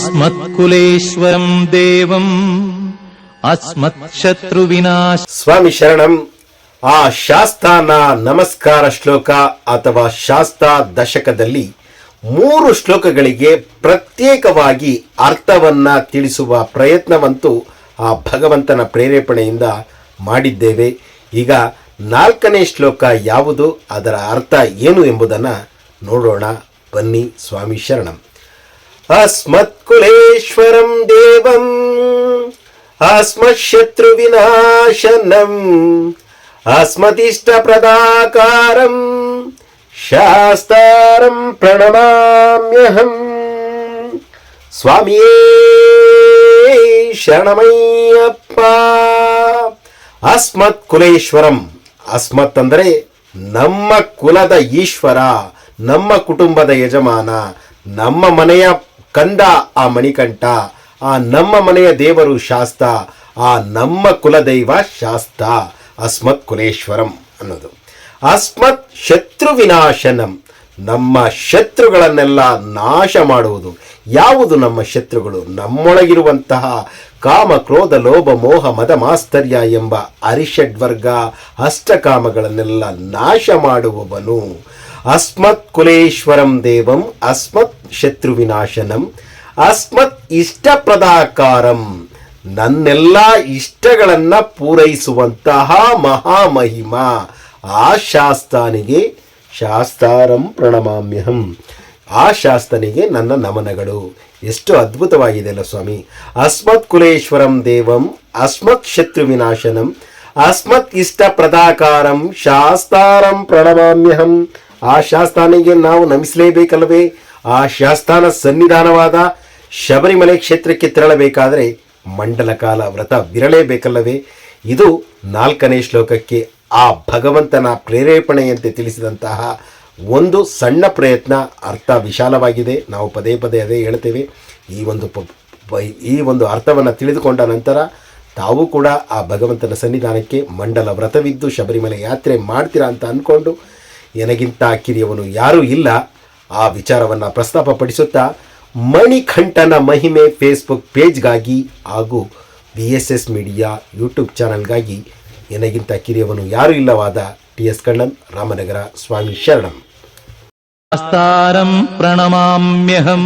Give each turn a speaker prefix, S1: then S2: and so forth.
S1: ಅಸ್ಮತ್ಕುಲೇಶ್ವರಂ ದೇವಂ ಅಸ್ಮತ್ ಶತ್ರುವಿನಾಶ
S2: ಸ್ವಾಮಿ ಶರಣಂ ಆ ಶಾಸ್ತಾನ ನಮಸ್ಕಾರ ಶ್ಲೋಕ ಅಥವಾ ಶಾಸ್ತ ದಶಕದಲ್ಲಿ ಮೂರು ಶ್ಲೋಕಗಳಿಗೆ ಪ್ರತ್ಯೇಕವಾಗಿ ಅರ್ಥವನ್ನ ತಿಳಿಸುವ ಪ್ರಯತ್ನವಂತೂ ಆ ಭಗವಂತನ ಪ್ರೇರೇಪಣೆಯಿಂದ ಮಾಡಿದ್ದೇವೆ. ಈಗ ನಾಲ್ಕನೇ ಶ್ಲೋಕ ಯಾವುದು? ಅದರ ಅರ್ಥ ಏನು ಎಂಬುದನ್ನು ನೋಡೋಣ. ಬನ್ನಿ ಸ್ವಾಮಿ ಶರಣಂ. ಅಸ್ಮತ್ ಅಸ್ಮತ್ಕುಲೇಶ್ವರಂ ದೇವಂ ಅಸ್ಮಶತ್ರು ವಿನಾಶನಂ ಅಸ್ಮತಿಷ್ಟ ಪ್ರದಾಕಾರಂ ಶಾಸ್ತಾರಂ ಪ್ರಣಮಾಮ್ಯಹಂ. ಸ್ವಾಮಿಯೇ ಶರಣಮಯ್ಯಪ್ಪ ಅಸ್ಮತ್ ಕುಲೇಶ್ವರಂ ಅಸ್ಮತ್ ಅಂದರೆ ನಮ್ಮ ಕುಲದ ಈಶ್ವರ, ನಮ್ಮ ಕುಟುಂಬದ ಯಜಮಾನ, ನಮ್ಮ ಮನೆಯ ಕಂದ ಆ ಮಣಿಕಂಠ, ಆ ನಮ್ಮ ಮನೆಯ ದೇವರು ಶಾಸ್ತ, ಆ ನಮ್ಮ ಕುಲದೈವ ಶಾಸ್ತ, ಅಸ್ಮತ್ ಕುಲೇಶ್ವರಂ ಅನ್ನೋದು. ಅಸ್ಮತ್ ಶತ್ರು ವಿನಾಶನಂ ನಮ್ಮ ಶತ್ರುಗಳನ್ನೆಲ್ಲ ನಾಶ ಮಾಡುವುದು. ಯಾವುದು ನಮ್ಮ ಶತ್ರುಗಳು? ನಮ್ಮೊಳಗಿರುವಂತಹ ಕಾಮ, ಕ್ರೋಧ, ಲೋಭ, ಮೋಹ, ಮದ ಮಾಸ್ತರ್ಯ ಎಂಬ ಅರಿಷಡ್ವರ್ಗ ಅಷ್ಟಕಾಮಗಳನ್ನೆಲ್ಲ ನಾಶ ಮಾಡುವವನು ಅಸ್ಮತ್ ಕುಲೇಶ್ವರಂ ದೇವಂ, ಅಸ್ಮತ್ ಶತ್ರು ವಿನಾಶನಂ ಅಸ್ಮತ್ ಇಷ್ಟ ಪ್ರದಾಕಾರಂ ನನ್ನೆಲ್ಲ ಇಷ್ಟಗಳನ್ನ ಪೂರೈಸುವಂತಹ ಮಹಾಮಹಿಮ ಆ ಶಾಸ್ತಾನಿಗೆ ಶಾಸ್ತಾರಂ ಪ್ರಣಮಾಮ್ಯಹಂ. ಆ ಶಾಸ್ತನಿಗೆ ನನ್ನ ನಮನಗಳು. ಎಷ್ಟು ಅದ್ಭುತವಾಗಿದೆಯಲ್ಲ ಸ್ವಾಮಿ. ಅಸ್ಮತ್ ಕುಲೇಶ್ವರಂ ದೇವಂ, ಅಸ್ಮತ್ ಶತ್ರು ವಿನಾಶನಂ, ಅಸ್ಮತ್ ಇಷ್ಟ ಪ್ರದಾಕಾರಂ, ಶಾಸ್ತಾರಂ ಪ್ರಣಮಾಮ್ಯಹಂ. ಆ ಶಾಸ್ತಾನಿಗೆ ನಾವು ನಮಿಸಲೇಬೇಕಲ್ಲವೇ? ಆ ಶಾಸ್ತಾನ ಸನ್ನಿಧಾನವಾದ ಶಬರಿಮಲೆ ಕ್ಷೇತ್ರಕ್ಕೆ ತೆರಳಬೇಕಾದರೆ ಮಂಡಲ ಕಾಲ ವ್ರತ ಬಿರಳೇಬೇಕಲ್ಲವೇ? ಇದು ನಾಲ್ಕನೇ ಶ್ಲೋಕಕ್ಕೆ ಆ ಭಗವಂತನ ಪ್ರೇರೇಪಣೆಯಂತೆ ತಿಳಿಸಿದಂತಹ ಒಂದು ಸಣ್ಣ ಪ್ರಯತ್ನ ಅರ್ಥ ವಿಶಾಲವಾಗಿದೆ. ನಾವು ಪದೇ ಪದೇ ಅದೇ ಹೇಳ್ತೇವೆ. ಈ ಒಂದು ಈ ಒಂದು ಅರ್ಥವನ್ನು ತಿಳಿದುಕೊಂಡ ನಂತರ ತಾವು ಕೂಡ ಆ ಭಗವಂತನ ಸನ್ನಿಧಾನಕ್ಕೆ ಮಂಡಲ ವ್ರತವಿದ್ದು ಶಬರಿಮಲೆ ಯಾತ್ರೆ ಮಾಡ್ತೀರಾ ಅಂತ ಅಂದ್ಕೊಂಡು ನನಗಿಂತ ಕಿರಿಯವನು ಯಾರೂ ಇಲ್ಲ. ಆ ವಿಚಾರವನ್ನು ಪ್ರಸ್ತಾಪಪಡಿಸುತ್ತಾ ಮಣಿಕಂಠನ ಮಹಿಮೆ ಫೇಸ್ಬುಕ್ ಪೇಜ್ಗಾಗಿ ಹಾಗೂ B S S media YouTube ಚಾನಲ್ಗಾಗಿ ಎನಗಿಂತ ಕಿರಿಯವನು ಯಾರು ಇಲ್ಲವಾದ ಟಿ ಎಸ್ ಕಣ್ಣನ್ ರಾಮನಗರ ಸ್ವಾಮಿ ಶರಣಂ.
S1: ಪ್ರಣಮಾಮ್ಯಹಂ.